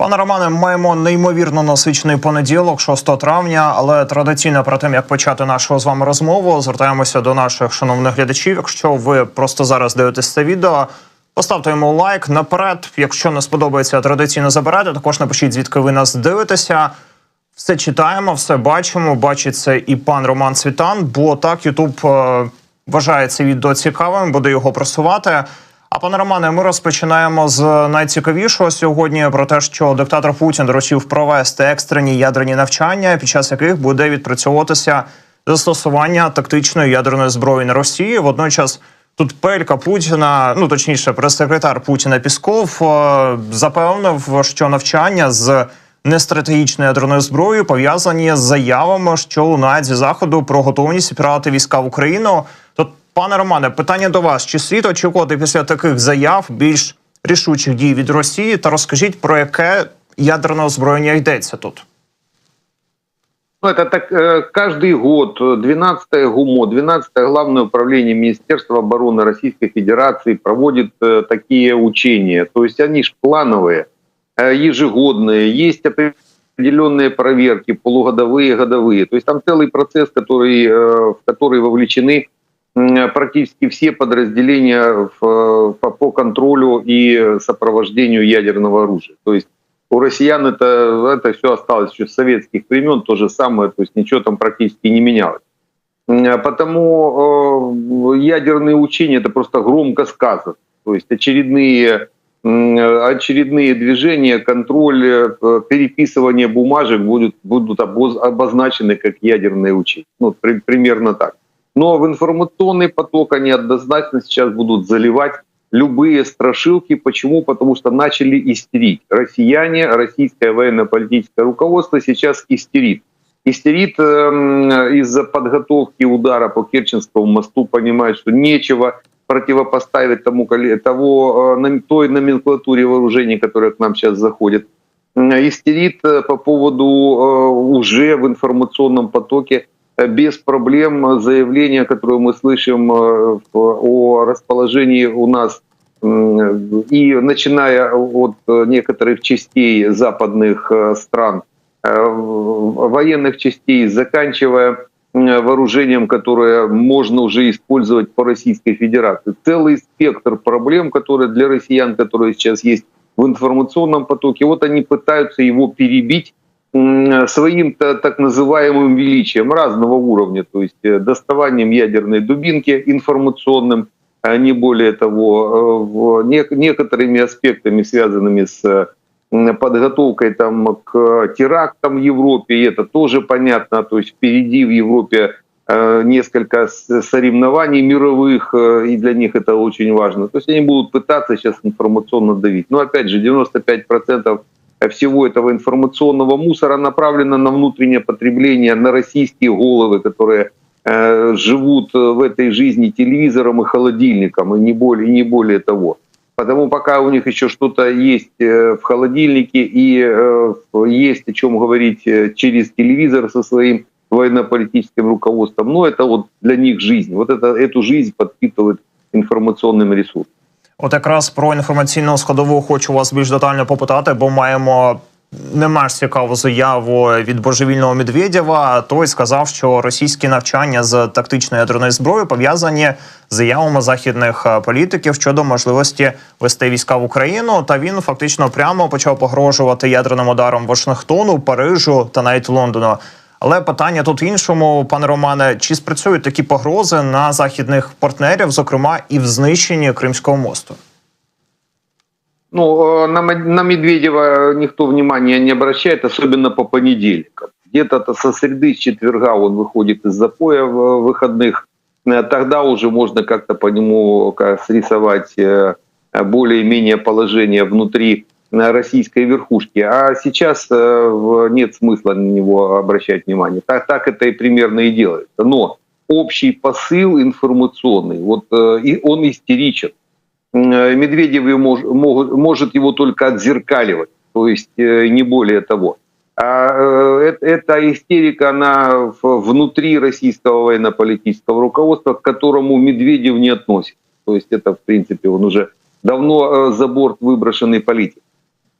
Пане Романе, маємо неймовірно насичений понеділок, 6 травня. Але традиційно про тим, як почати нашу з вами розмову, звертаємося до наших шановних глядачів. Якщо ви просто зараз дивитесь це відео, поставте йому лайк наперед. Якщо не сподобається, традиційно забирайте. Також напишіть, звідки ви нас дивитеся. Все читаємо, все бачимо. Бачить це і пан Роман Цвітан. Бо так Ютуб е, вважає це відео цікавим, буде його просувати. А пане Романе, ми розпочинаємо з найцікавішого сьогодні про те, що диктатор Путін доручив провести екстрені ядерні навчання, під час яких буде відпрацьовуватися застосування тактичної ядерної зброї на Росії. Водночас тут пелька Путіна, ну точніше, прес-секретар Путіна Пісков е, запевнив, що навчання з нестратегічною ядерною зброєю пов'язані з заявами, що лунають зі заходу про готовність відправити війська в Україну. То, пане Романе, питання до вас: чи слід очікувати після таких заяв більш рішучих дій від Росії? Та розкажіть про яке ядерне озброєння йдеться тут? Ну, это так э, каждый год 12 ГУМО, 12 Главное управление Министерства обороны Российской Федерации проводит э, такие учения. То есть они ж плановые, э, ежегодные, есть определенные проверки, полугодовые, годовые. То есть там целый процесс, который, в который вовлечены практически все подразделения по, по контролю и сопровождению ядерного оружия. То есть у россиян это, это все осталось еще с советских времен, то же самое, то есть ничего там практически не менялось. Потому э, ядерные учения это просто громко сказано. То есть очередные, очередные движения, контроль, э, переписывание бумажек будут, будут обозначены как ядерные учения. Ну, при, примерно так. Но в информационный поток они однозначно сейчас будут заливать любые страшилки. Почему? Потому что начали истерить. Россияне, российское военно-политическое руководство сейчас истерит. Истерит э, из-за подготовки удара по Керченскому мосту, понимает, что нечего противопоставить тому, того, э, той номенклатуре вооружений, которая к нам сейчас заходит. Истерит э, по поводу э, уже в информационном потоке без проблем заявления, которое мы слышим э, о расположении у нас и начиная от некоторых частей западных э, стран, э, военных частей, заканчивая вооружением, которое можно уже использовать по Российской Федерации. Целый спектр проблем, которые для россиян, которые сейчас есть в информационном потоке, вот они пытаются его перебить своим так называемым величием разного уровня, то есть э, доставанием ядерной дубинки информационным, а не более того, э, некоторыми аспектами, связанными с подготовкой там, к терактам в Европе, и это тоже понятно, то есть впереди в Европе э, несколько соревнований мировых, и для них это очень важно. То есть они будут пытаться сейчас информационно давить. Но опять же, 95% всего этого информационного мусора направлена на внутреннее потребление, на российские головы, которые э, живут в этой жизни телевизором и холодильником, и не более, не более того. Потому пока у них еще что-то есть э, в холодильнике и э, есть о чем говорить э, через телевизор со своим военно-политическим руководством, но это вот для них жизнь. Вот это, эту жизнь подпитывает информационным ресурсом. От якраз про інформаційну складову хочу вас більш детально попитати, бо маємо не менш цікаву заяву від божевільного Медведєва. Той сказав, що російські навчання з тактичної ядерної зброї пов'язані з заявами західних е, політиків щодо можливості вести війська в Україну. Та він фактично прямо почав погрожувати ядерним ударом Вашингтону, Парижу та навіть Лондону. Але питання тут в іншому, пане Романе, чи спрацюють такі погрози на західних партнерів, зокрема і в знищенні Кримського мосту? Ну, э, на, на Медведева никто внимания не обращает, особенно по понедельникам. Где-то со среды, с четверга он выходит из запоя в выходных. Э, тогда уже можно как-то по нему срисовать э, более-менее положение внутри российской верхушки. А сейчас нет смысла на него обращать внимание. Так, так это и примерно и делается. Но общий посыл информационный, вот и он истеричен. Медведев мож, может его только отзеркаливать, то есть не более того. А эта истерика, она внутри российского военно-политического руководства, к которому Медведев не относится. То есть это, в принципе, он уже давно за борт выброшенный политик.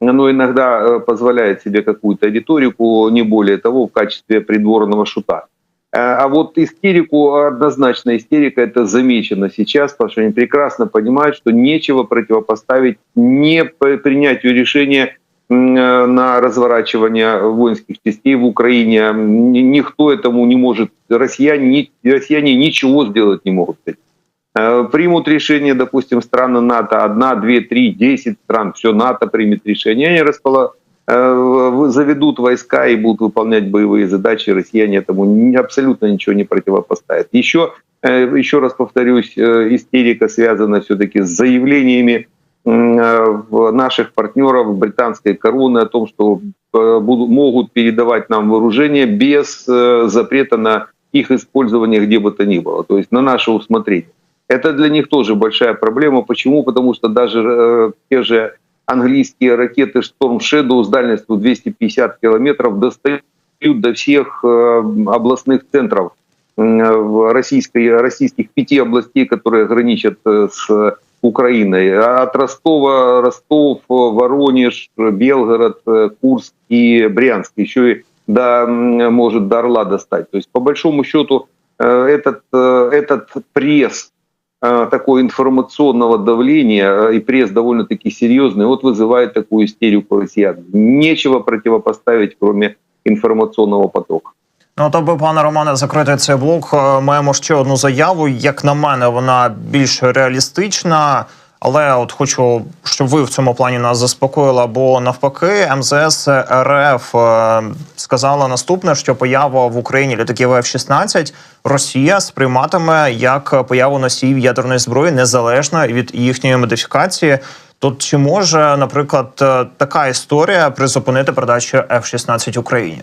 Но иногда э, позволяет себе какую-то риторику, не более того, в качестве придворного шута. Э, А вот истерику, однозначно истерика, это замечено сейчас, потому что они прекрасно понимают, что нечего противопоставить не принятию решения э, на разворачивание воинских частей в Украине. Ни- Никто этому не может, россияне, россияне ничего сделать не могут. Э, Примут решение, допустим, страны НАТО, одна, две, три, десять стран, все НАТО примет решение, они распола- э, заведут войска и будут выполнять боевые задачи, россияне этому абсолютно ничего не противопоставят. Еще, э, еще раз повторюсь, э, истерика связана все-таки с заявлениями э, наших партнеров британской короны о том, что э, будут, могут передавать нам вооружение без э, запрета на их использование где бы то ни было, то есть на наше усмотрение. Это для них тоже большая проблема. Почему? Потому что даже э, те же английские ракеты Storm Shadow с дальностью 250 километров достают до всех э, областных центров в российской, российских пяти областей, которые граничат э, с Украиной. От Ростова, Ростов, э, Воронеж, Белгород, э, Курск и Брянск. Еще и до, может до Орла достать. То есть, по большому счету, э, этот, э, этот пресс э, такого информационного давления, э, и пресс довольно-таки серьезный, вот вызывает такую истерику россиян. Нечего противопоставить, кроме інформаційного потоку. Ну, то би, пане Романе, закрити цей блок. е, Маємо ще одну заяву. Як на мене, вона більш реалістична. Але от хочу, щоб ви в цьому плані нас заспокоїли, бо навпаки, МЗС РФ е, сказала наступне, що поява в Україні літаків F-16 Росія сприйматиме як появу носіїв ядерної зброї незалежно від їхньої модифікації. Тут чи може, наприклад, е, така історія призупинити передачу F-16 Україні?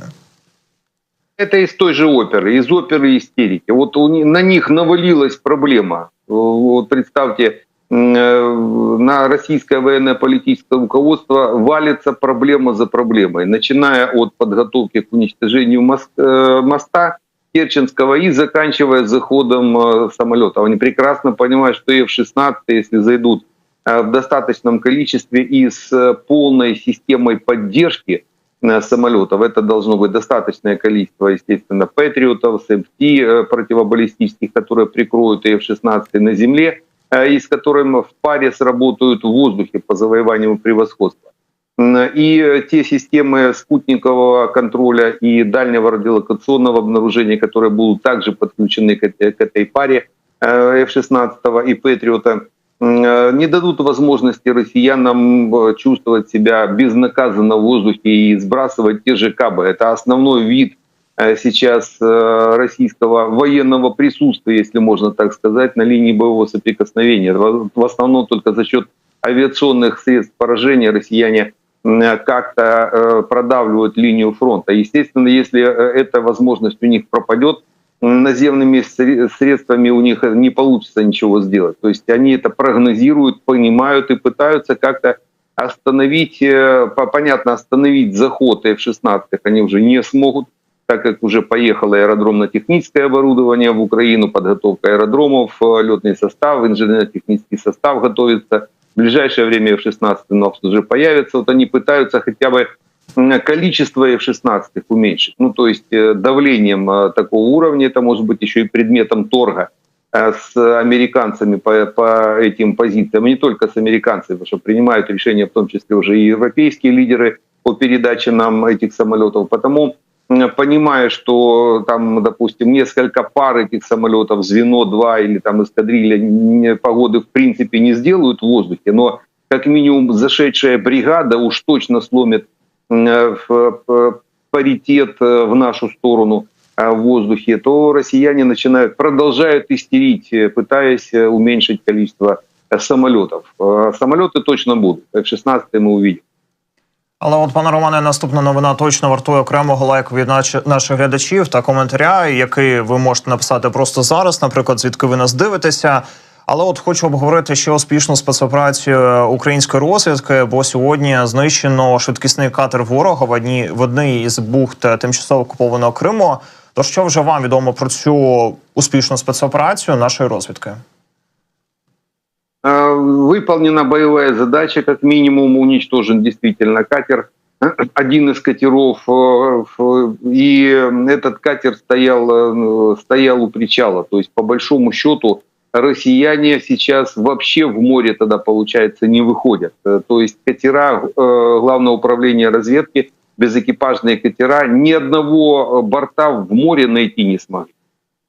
Это из той же оперы, из оперы истерики. Вот у ни- на них навалилась проблема. Вот представьте, м, э, на российское военно-политическое руководство валится проблема за проблемой, начиная от подготовки к уничтожению э, моста Керченского и заканчивая заходом э, самолетов. Они прекрасно понимают, что F-16, если зайдут э, в достаточном количестве и с э, полной системой поддержки э, самолетов, это должно быть достаточное количество, естественно, патриотов, СМТ э, противобаллистических, которые прикроют F-16 на земле, э, и с которым в паре сработают в воздухе по завоеванию превосходства. И э, те системы спутникового контроля и дальнего радиолокационного обнаружения, которые будут также подключены к этой, паре э, F-16 и Патриота, э, не дадут возможности россиянам э, чувствовать себя безнаказанно в воздухе и сбрасывать те же кабы. Это основной вид э, сейчас э, российского военного присутствия, если можно так сказать, на линии боевого соприкосновения. В основном только за счет авиационных средств поражения россияне как-то э, продавливают линию фронта. Естественно, если э, эта возможность у них пропадет, наземными сре- средствами у них не получится ничего сделать. То есть они это прогнозируют, понимают и пытаются как-то остановить, э, по- понятно, остановить заход F-16 они уже не смогут, так как уже поехало аэродромно-техническое оборудование в Украину, подготовка аэродромов, э, летный состав, инженерно-технический состав готовится. В ближайшее время F-16 у уже появится. Вот они пытаются хотя бы количество F-16 уменьшить. Ну, то есть э, давлением э, такого уровня, это может быть еще и предметом торга с американцами по, по этим позициям, и не только с американцами, потому что принимают решения в том числе уже и европейские лидеры по передаче нам этих самолетов. Потому понимая, что там, допустим, несколько пар этих самолетов, звено 2 или там эскадрилья погоды в принципе не сделают в воздухе, но как минимум зашедшая бригада уж точно сломит э, паритет э, в нашу сторону э, в воздухе, то россияне начинают, продолжают истерить, пытаясь уменьшить количество самолетов. Самолеты точно будут. F-16 мы увидим. Але от, пане Романе, наступна новина точно вартує окремого лайку від наших глядачів та коментаря, який ви можете написати просто зараз, наприклад, звідки ви нас дивитеся. Але от хочу обговорити ще успішну спецоперацію української розвідки, бо сьогодні знищено швидкісний катер ворога в одній в одній із бухт тимчасово окупованого Криму. То що вже вам відомо про цю успішну спецоперацію нашої розвідки? Э, Выполнена боевая задача, как минимум уничтожен действительно катер, один из катеров, э, и этот катер стоял, э, стоял у причала. То есть, по большому счету, россияне сейчас вообще в море тогда, получается, не выходят. Э, То есть катера э, Главного управления разведки, безэкипажные катера, ни одного э, борта в море найти не смогли.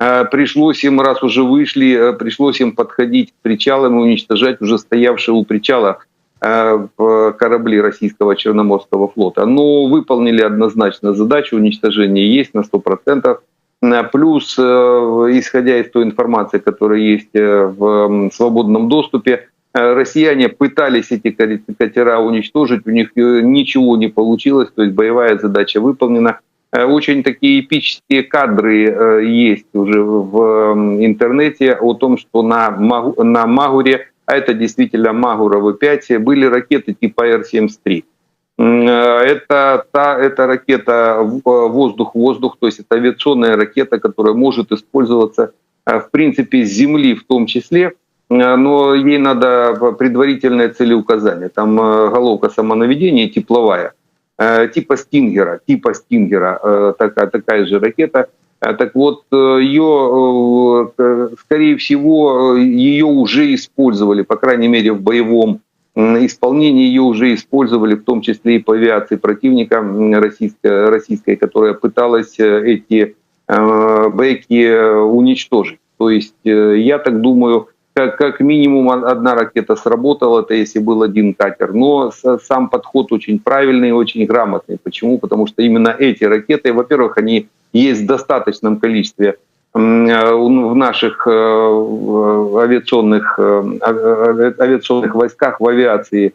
Э, Пришлось им, раз уже вышли, э, пришлось им подходить к причалам и уничтожать уже стоявшие у причала э, корабли российского Черноморского флота. Но выполнили однозначно задачу, уничтожение есть на 100%. Э, Плюс, исходя из той информации, которая есть в свободном доступе, россияне пытались эти ка- катера уничтожить, у них ничего не получилось, то есть боевая задача выполнена. Э, Очень такие эпические кадры э, есть уже в интернете о том, что на, на Магуре, а это действительно Магура В-5, были ракеты типа Р-73. М, э, Это, та, это ракета воздух-воздух, то есть это авиационная ракета, которая может использоваться в принципе с земли в том числе, но ей надо предварительное целеуказание. Там головка самонаведения тепловая, типа Стингера, типа Стингера, э, такая, такая же ракета. Э, Так вот, э, ее, э, скорее всего, э, ее уже использовали, по крайней мере, в боевом исполнении ее уже использовали, в том числе и по авиации противника российской, российской которая пыталась э, эти э, бэки э, уничтожить. То есть э, я так думаю, как, как минимум од- одна ракета сработала, это если был один катер. Но сам подход очень правильный, очень грамотный. Почему? Потому что именно эти ракеты, во-первых, они есть в достаточном количестве э, в наших э, авиационных, э, а- а- авиационных войсках, в авиации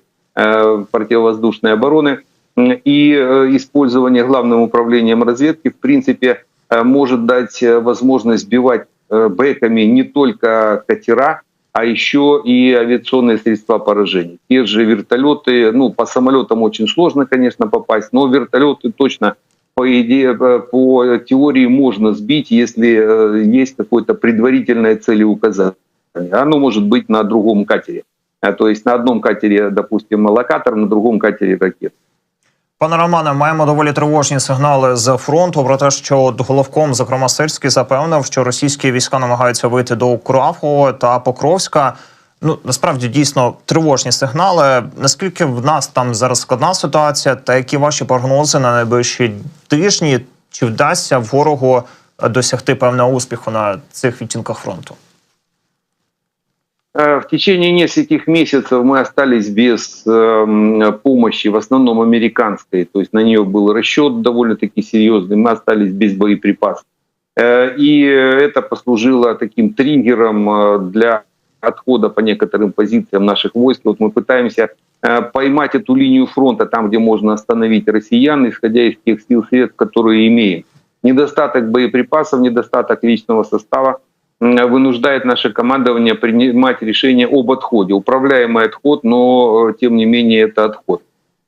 противовоздушной обороны. И использование главным управлением разведки, в принципе, может дать возможность сбивать бэками не только катера, а еще и авиационные средства поражения. Те же вертолеты, ну, по самолетам очень сложно, конечно, попасть, но вертолеты точно, по идее, э, по теории можно сбить, если э, есть какое-то предварительное целеуказание. Оно может быть на другом катере. Э, То есть на одном катере, допустим, локатор, на другом катере ракет. Пане Романе, маємо доволі тривожні сигнали з фронту про те, що головком, зокрема Сирський, запевнив, що російські війська намагаються вийти до Куравого та Покровська. Ну насправді дійсно тривожні сигнали. Наскільки в нас там зараз складна ситуація, та які ваші прогнози на найближчі тижні? Чи вдасться ворогу е, досягти певного успіху на цих відтінках фронту? Э, В течение нескольких месяцев мы остались без эм, помощи, в основном американской, то есть на нее был расчет довольно-таки серьезный, мы остались без боеприпасов. Э, И это послужило таким триггером э, для отхода по некоторым позициям наших войск. Вот мы пытаемся поймать эту линию фронта там, где можно остановить россиян, исходя из тех сил средств, которые имеем. Недостаток боеприпасов, недостаток личного состава вынуждает наше командование принимать решение об отходе. Управляемый отход, но э, тем не менее это отход.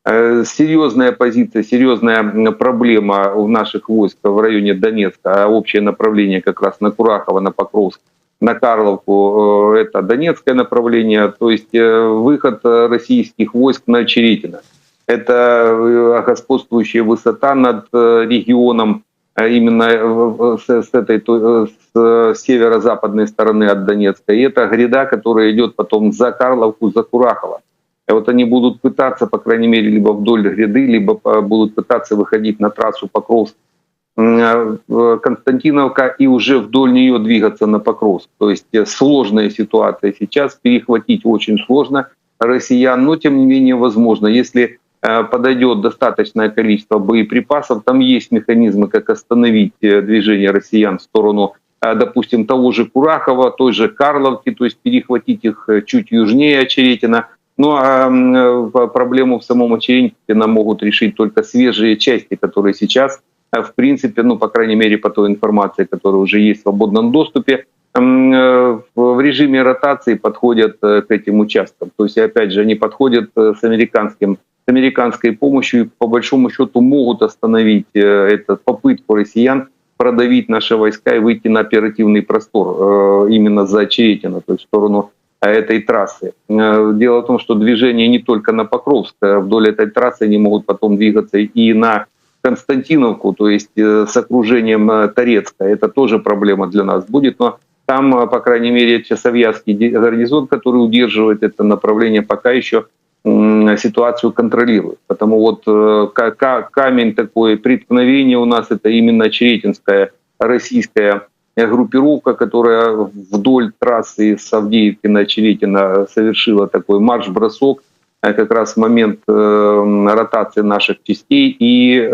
Э, Серьезная позиция, серьезная проблема у наших войск в районе Донецка, а общее направление как раз на Курахово, на Покровск, на Карловку, э, это Донецкое направление, то есть выход российских войск на Очеретино. Это господствующая высота над регионом, именно э, с, с этой то- э, с э, северо-западной стороны от Донецка. И это гряда, которая идет потом за Карловку, за Курахово. И вот они будут пытаться, по крайней мере, либо вдоль гряды, либо будут пытаться выходить на трассу Покровск Константиновка и уже вдоль нее двигаться на Покровск. То есть сложная ситуация сейчас, перехватить очень сложно россиян, но тем не менее возможно. Если подойдет достаточное количество боеприпасов, там есть механизмы, как остановить э, движение россиян в сторону, э, допустим, того же Курахова, той же Карловки, то есть перехватить их э, чуть южнее Очеретина. Ну а э, проблему в самом Очеретино могут решить только свежие части, которые сейчас, э, в принципе, ну, по крайней мере, по той информации, которая уже есть в свободном доступе, э, в режиме ротации подходят э, к этим участкам. То есть, опять же, они подходят э, с американским американской помощью и по большому счету могут остановить э, эту попытку россиян продавить наши войска и выйти на оперативный простор э, именно за Очеретино, то есть в сторону э, этой трассы. Дело в том, что движение не только на Покровск, вдоль этой трассы они могут потом двигаться и на Константиновку, то есть с окружением Торецка. Это тоже проблема для нас будет, но там, по крайней мере, Часовьярский ди- гарнизон, который удерживает это направление, пока еще ситуацию контролирует. Потому вот э, ка- ка- камень такой преткновения у нас это именно Черетинская российская группировка, которая вдоль трассы с Авдеевки на Черетина совершила такой марш-бросок э, как раз в момент э, ротации наших частей и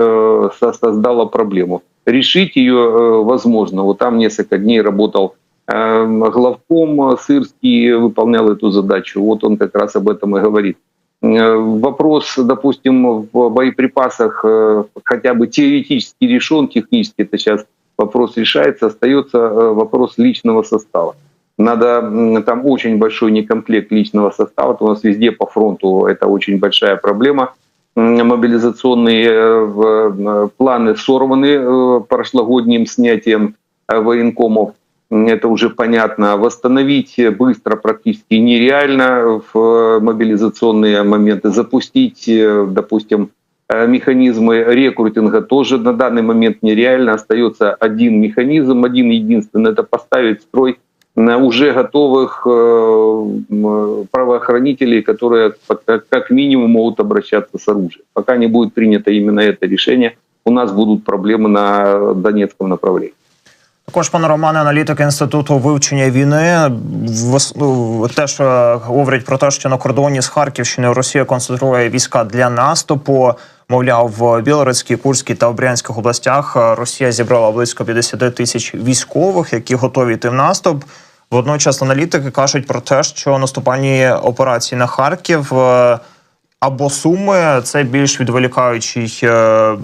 со- создала проблему. Решить ее возможно. Вот там несколько дней работал главком Сырский, выполнял эту задачу. Вот он как раз об этом и говорит. Вопрос, допустим, в боеприпасах э, хотя бы теоретически решен, технически это сейчас вопрос решается, остается э, вопрос личного состава. Надо, там очень большой некомплект личного состава, у нас везде по фронту это очень большая проблема. Мобилизационные э, планы сорваны прошлогодним снятием военкомов. Это уже понятно. Восстановить быстро практически нереально в э, мобилизационные моменты. Запустить, э, допустим, э, механизмы рекрутинга тоже на данный момент нереально. Остается один механизм, один единственный. Это поставить строй на уже готовых правоохранителей, которые как минимум могут обращаться с оружием. Пока не будет принято именно это решение, у нас будут проблемы на Донецком направлении. Також, пане Романе, аналітик інституту вивчення війни ну, теж говорять про те, що на кордоні з Харківщиною Росія концентрує війська для наступу. Мовляв, в Білорецькій, Курській та Брянських областях Росія зібрала близько 50 тисяч військових, які готові йти в наступ. Водночас аналітики кажуть про те, що наступальні операції на Харків е, або Суми це більш відволікаючий е,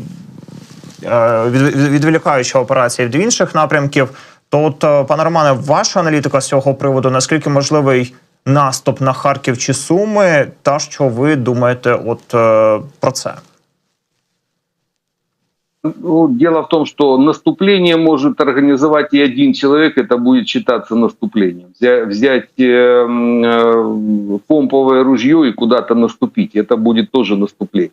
відволікаюча операція від інших напрямків. То, от, е, пане Романе, ваша аналітика з цього приводу, наскільки можливий наступ на Харків чи Суми, та що ви думаєте от е, про це? Ну, дело в том, что наступление может организовать и один человек, это будет считаться наступлением. Взя- Взять э, м, э, помповое ружье и куда-то наступить, это будет тоже наступление.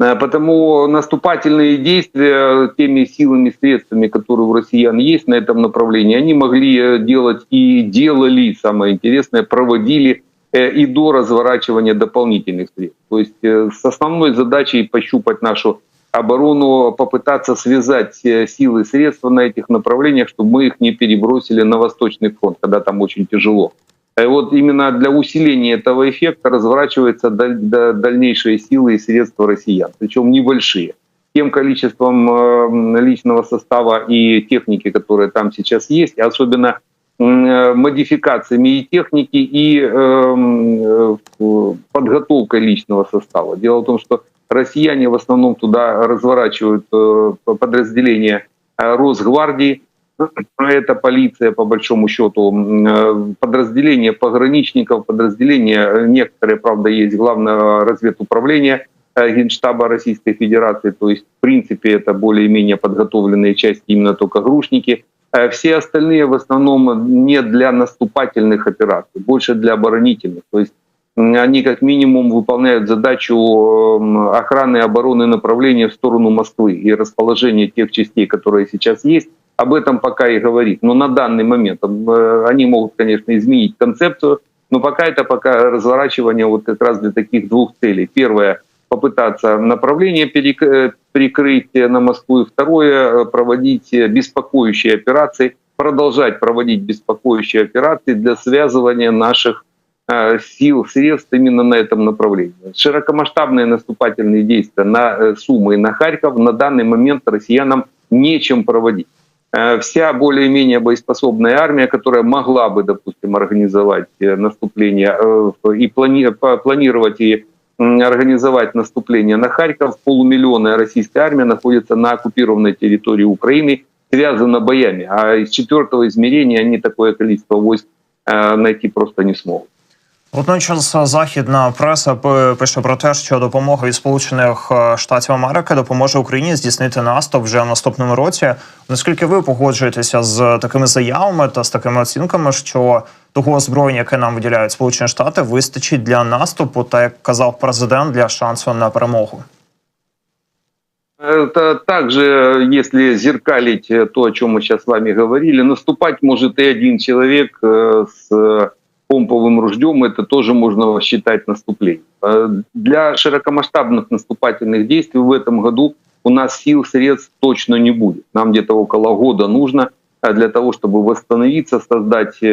Э, Потому наступательные действия теми силами, средствами, которые у россиян есть на этом направлении, они могли э, делать и делали, самое интересное, проводили э, и до разворачивания дополнительных средств. То есть с основной задачей пощупать нашу оборону, попытаться связать силы и средства на этих направлениях, чтобы мы их не перебросили на Восточный фронт, когда там очень тяжело. И вот именно для усиления этого эффекта разворачиваются даль- да- дальнейшие силы и средства россиян, причем небольшие. Тем количеством э, личного состава и техники, которые там сейчас есть, особенно э, модификациями и техники, и эм, э, подготовкой личного состава. Дело в том, что россияне в основном туда разворачивают э, подразделения э, Росгвардии, это полиция, по большому счету, э, подразделения пограничников, подразделения, э, некоторые, правда, есть главное разведуправление э, Генштаба Российской Федерации, то есть, в принципе, это более-менее подготовленные части, именно только грушники. Все остальные в основном не для наступательных операций, больше для оборонительных. То есть они как минимум выполняют задачу охраны и обороны направления в сторону Москвы и расположения тех частей, которые сейчас есть. Об этом пока и говорит. Но на данный момент э, они могут, конечно, изменить концепцию, но пока это пока разворачивание вот как раз для таких двух целей. Первое – попытаться направление перек- э, на Москву. И второе – проводить беспокоящие операции, продолжать проводить беспокоящие операции для связывания наших э, сил, средств именно на этом направлении. Широкомасштабные наступательные действия на Сумы и на Харьков на данный момент россиянам нечем проводить. Э, Вся более-менее боеспособная армия, которая могла бы, допустим, организовать э, наступление э, и плани- планировать и организовать наступление на Харьков, полумиллионная российская армия находится на оккупированной территории Украины, связана боями. А из четвертого измерения они такое количество войск найти просто не смогут. Водночас західна преса пи- пише про те, що допомога від Сполучених е, Штатів Америки допоможе Україні здійснити наступ вже в наступному році. Наскільки ви погоджуєтеся з такими заявами та з такими оцінками, що того озброєння, яке нам виділяють Сполучені Штати, вистачить для наступу, та як казав президент, для шансу на перемогу? Это также, если зеркалить э, то, о чем мы сейчас с вами говорили, наступать может и один человек э, с э, помповым ружьем, это тоже можно считать наступлением. Э, Для широкомасштабных наступательных действий в этом году у нас сил, средств точно не будет. Нам где-то около года нужно э, для того, чтобы восстановиться, создать э,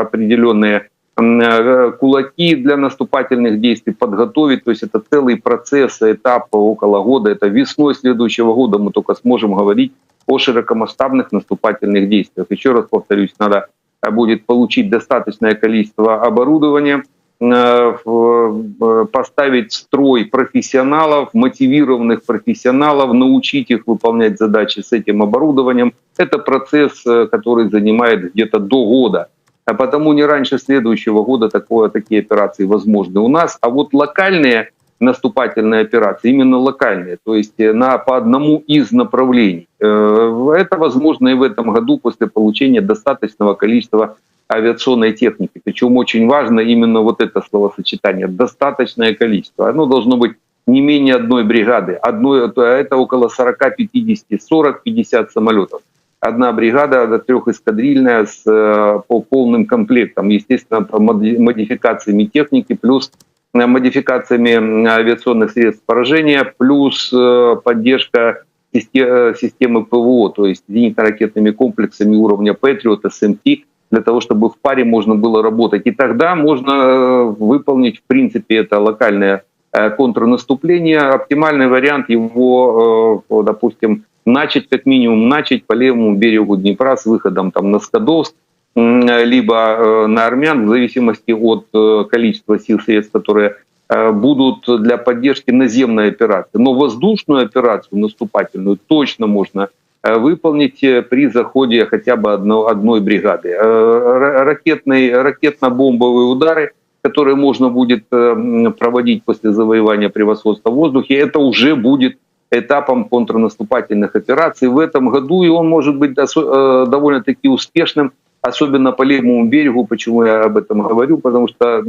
определенные э, кулаки для наступательных действий, подготовить. То есть это целый процесс, этап около года. Это весной следующего года мы только сможем говорить о широкомасштабных наступательных действиях. Еще раз повторюсь, надо будет получить достаточное количество оборудования, э, в- поставить в строй профессионалов, мотивированных профессионалов, научить их выполнять задачи с этим оборудованием. Это процесс, э, который занимает где-то до года. А потому не раньше следующего года такое, такие операции возможны у нас. А вот локальные наступательные операции, именно локальные, то есть э, на, по одному из направлений, э, это возможно и в этом году после получения достаточного количества авиационной техники. Причем очень важно именно вот это словосочетание «достаточное количество». Оно должно быть не менее одной бригады. Одной, то это около 40, 50, 40, 50 самолетов. Одна бригада трехэскадрильная с э, по полным комплектом, естественно, модификациями техники, плюс модификациями м, авиационных средств поражения, плюс э, поддержка э, системы ПВО, то есть зенитно-ракетными комплексами уровня Patriot, SMT, для того, чтобы в паре можно было работать. И тогда можно э, выполнить, в принципе, это локальное э, контрнаступление. Оптимальный вариант его, э, допустим, начать как минимум начать по левому берегу Днепра с выходом там на Скадовск, либо э, на армян, в зависимости от э, количества сил средств, которые э, будут для поддержки наземной операции. Но воздушную операцию, наступательную, точно можно выполнить при заходе хотя бы одно- одной бригады. Ра- Ракетные, ракетно-бомбовые удары, которые можно будет проводить после завоевания превосходства в воздухе, это уже будет этапом контрнаступательных операций в этом году, и он может быть довольно-таки успешным, особенно по левому берегу. Почему я об этом говорю? Потому что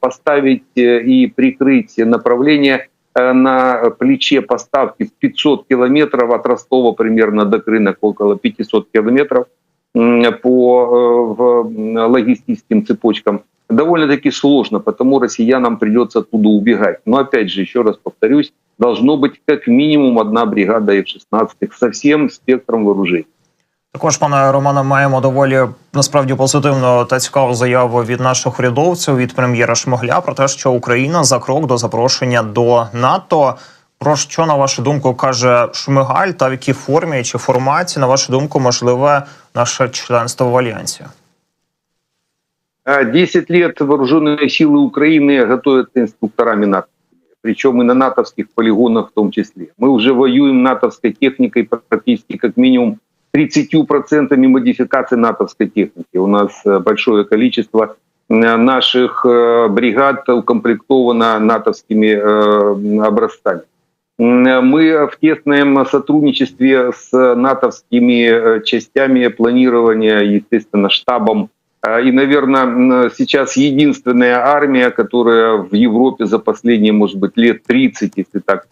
поставить э, и прикрыть направление э, на плече поставки в 500 километров от Ростова примерно до Крынок, около 500 километров по э, логистическим цепочкам довольно-таки сложно, потому россиянам придется оттуда убегать. Но опять же, еще раз повторюсь, должно быть как минимум одна бригада F-16 со всем спектром вооружений. Також, пане Романе, маємо доволі насправді позитивну та цікаву заяву від наших урядовців від прем'єра Шмогля про те, що Україна за крок до запрошення до НАТО. Про що на вашу думку каже Шмигаль, та в якій формі чи форматі, на вашу думку, можливе наше членство в альянсі? А 10 лет вооруженные силы Украины готовятся инструкторами НАТО. Причем и на натовских полигонах в том числе. Мы уже воюем натовской техникой практически как минимум 30% модификаций натовской техники. У нас э, большое количество э, наших э, бригад укомплектовано натовскими образцами. Мы в тесном сотрудничестве с натовскими частями планирования, естественно, штабом а, И, наверное, сейчас единственная армия, которая в Европе за последние, может быть, лет 30, если так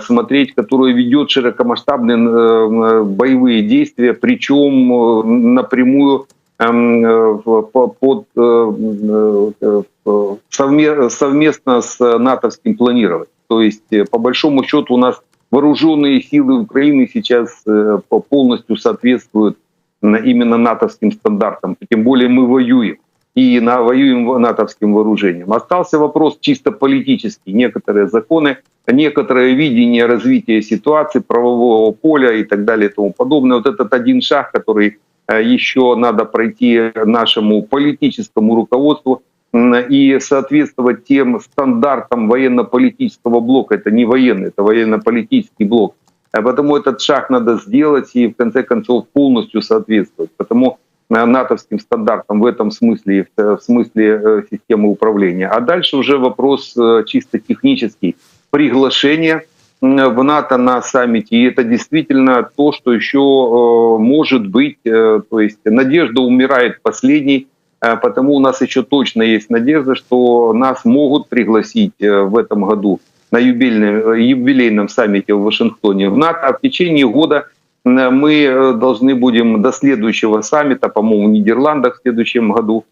смотреть, которая ведет широкомасштабные э, боевые действия, причем э, напрямую э, под, э, э, э, совме- совместно с натовским планированием. То есть, э, по большому счету, у нас вооруженные силы Украины сейчас э, по- полностью соответствуют именно натовским стандартам. Тем более мы воюем и на, воюем натовским вооружением. Остался вопрос чисто политический. Некоторые законы, некоторое видение развития ситуации, правового поля и так далее и тому подобное. Вот этот один шаг, который э, еще надо пройти нашему политическому руководству и соответствовать тем стандартам военно-политического блока. Это не военный, это военно-политический блок. А Потому этот шаг надо сделать и в конце концов полностью соответствовать. Потому э, натовским стандартам в этом смысле, в, смысле э, системы управления. А дальше уже вопрос э, чисто технический. Приглашение в НАТО на саммите. И это действительно то, что еще э, может быть. э, То есть надежда умирает последней. Э, Потому у нас еще точно есть надежда, что нас могут пригласить в этом году на юбилейном, юбилейном саммите в Вашингтоне в НАТО. А в течение года мы должны будем до следующего саммита, по-моему, в Нидерландах в следующем году,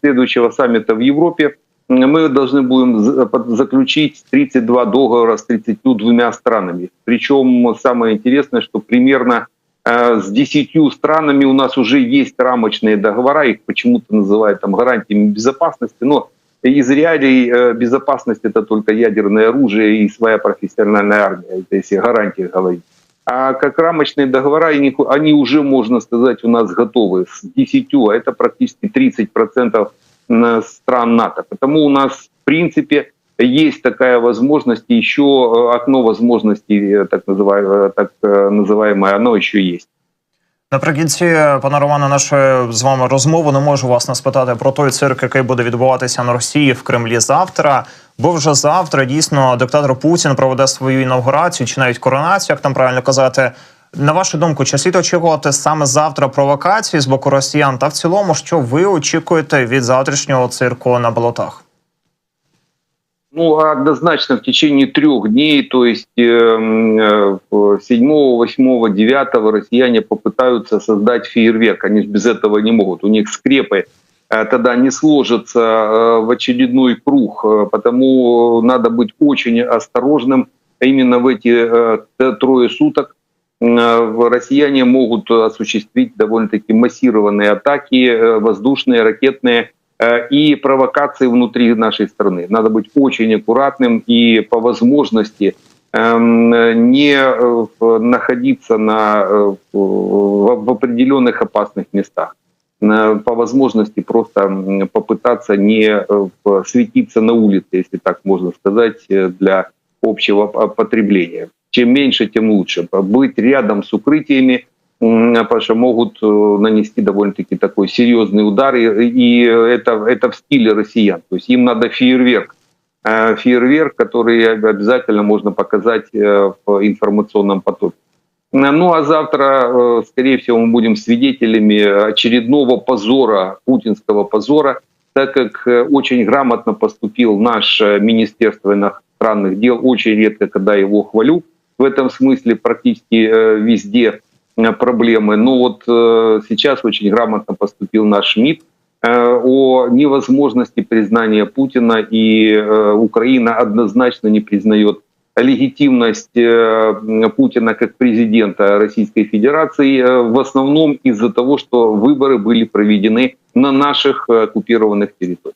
следующего саммита в Европе, мы должны будем под- заключить 32 договора с 32 странами. Причем самое интересное, что примерно э, с 10 странами у нас уже есть рамочные договора, их почему-то называют там гарантиями безопасности, но из реалий э, безопасности это только ядерное оружие и своя профессиональная армия, это если гарантии говорить. А как рамочные договора, они, уже, можно сказать, у нас готовы с 10, а это практически 30% на стран НАТО. Потому у нас, в принципе, есть такая возможность, и еще э, окно возможностей, э, так называемое, так э, называемое, оно еще есть. Наприкінці, пане Романе, нашої з вами розмови не можу вас не спитати про той цирк, який буде відбуватися на Росії в Кремлі завтра. Бо вже завтра дійсно диктатор Путін проведе свою інаугурацію чи навіть коронацію, як там правильно казати. На вашу думку, чи слід очікувати саме завтра провокації з боку росіян? Та в цілому, що ви очікуєте від завтрашнього цирку на болотах? Ну, однозначно в течение трех дней, то есть э, э, 7, 8, 9 россияне попытаются создать фейерверк. Они же без этого не могут. У них скрепы э, тогда не сложатся э, в очередной круг. Э, Потому надо быть очень осторожным именно в эти э, т- трое суток. Э, Россияне могут осуществить довольно-таки массированные атаки, э, воздушные, ракетные, э, и провокации внутри нашей страны. Надо быть очень аккуратным и по возможности эм, не находиться на, в определенных опасных местах. По возможности просто попытаться не светиться на улице, если так можно сказать, для общего потребления. Чем меньше, тем лучше. Быть рядом с укрытиями, потому что могут э, нанести довольно-таки такой серьезный удар, и, и это, это в стиле россиян. То есть им надо фейерверк, Э, фейерверк, который обязательно можно показать э, в информационном потоке. Э, Ну а завтра, скорее всего, мы будем свидетелями очередного позора, путинского позора, так как очень грамотно поступил наш Министерство иностранных дел, очень редко, когда его хвалю, в этом смысле практически э, везде э, проблемы. Но вот э, сейчас очень грамотно поступил наш МИД о невозможности признания Путина, и Украина однозначно не признает легитимность Путина как президента Российской Федерации в основном из-за того, что выборы были проведены на наших оккупированных территориях.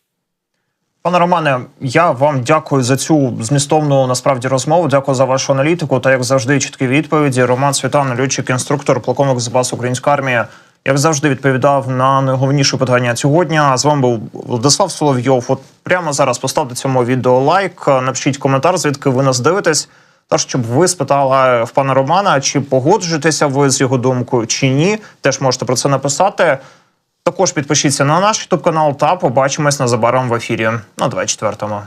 Пане Романе, я вам дякую за цю змістовну насправді розмову. Дякую за вашу аналітику та як завжди чіткі відповіді. Роман Світан, льотчик, інструктор, полковник запасу української армії, як завжди, відповідав на найголовніші питання цього дня. З вами був Владислав Соловйов. От прямо зараз поставте цьому відео лайк, напишіть коментар, звідки ви нас дивитесь. Та щоб ви спитали в пана Романа, чи погоджуєтеся ви з його думкою, чи ні. Теж можете про це написати. Також підпишіться на наш ютуб канал та побачимось незабаром в ефірі на 24-му.